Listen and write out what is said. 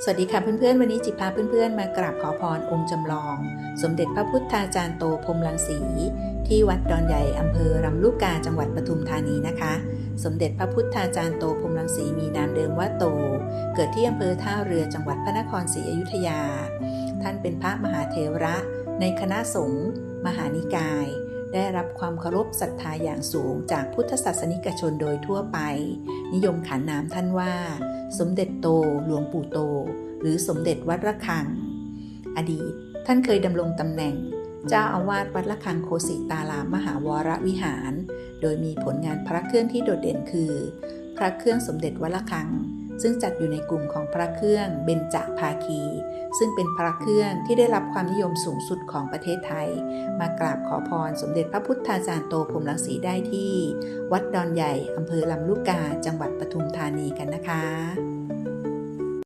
สวัสดีค่ะเพื่อนๆ วันนี้จิพาเพื่อนๆ มากราบขอพรองค์จำลอง สมเด็จพระพุทธาจารย์โตพรมรังสี ที่วัดดอนใหญ่อำเภอลำลูกกาจังหวัดปทุมธานีนะคะ สมเด็จพระพุทธาจารย์โตพรมรังสีมีนามเดิมว่าโต เกิดที่อำเภอท่าเรือจังหวัดพระนครศรีอยุธยา ท่านเป็นพระมหาเถระในคณะสงฆ์มหานิกาย ได้รับความเคารพศรัทธาอย่างสูงจากพุทธศาสนิกชนโดยทั่วไป นิยมขานนามท่านว่า สมเด็จโตหลวงปู่โต หรือสมเด็จวัดระฆัง อดีต ท่านเคยดำรงตำแหน่ง เจ้าอาวาสวัดระฆังโคสิตารามมหาวรวิหาร โดยมีผลงานพระเครื่องที่โดดเด่นคือ พระเครื่องสมเด็จวัดระฆัง ซึ่งจัดอยู่ในกลุ่มของพระเครื่องเบญจภาคี ซึ่งเป็นพระเครื่องที่ได้รับความนิยมสูงสุดของประเทศไทย มากราบขอพรสมเด็จพระพุทธาจารย์โตพรหมลังสีได้ที่ วัดดอนใหญ่อำเภอลำลูกกาจังหวัดปทุมธานีกันนะคะ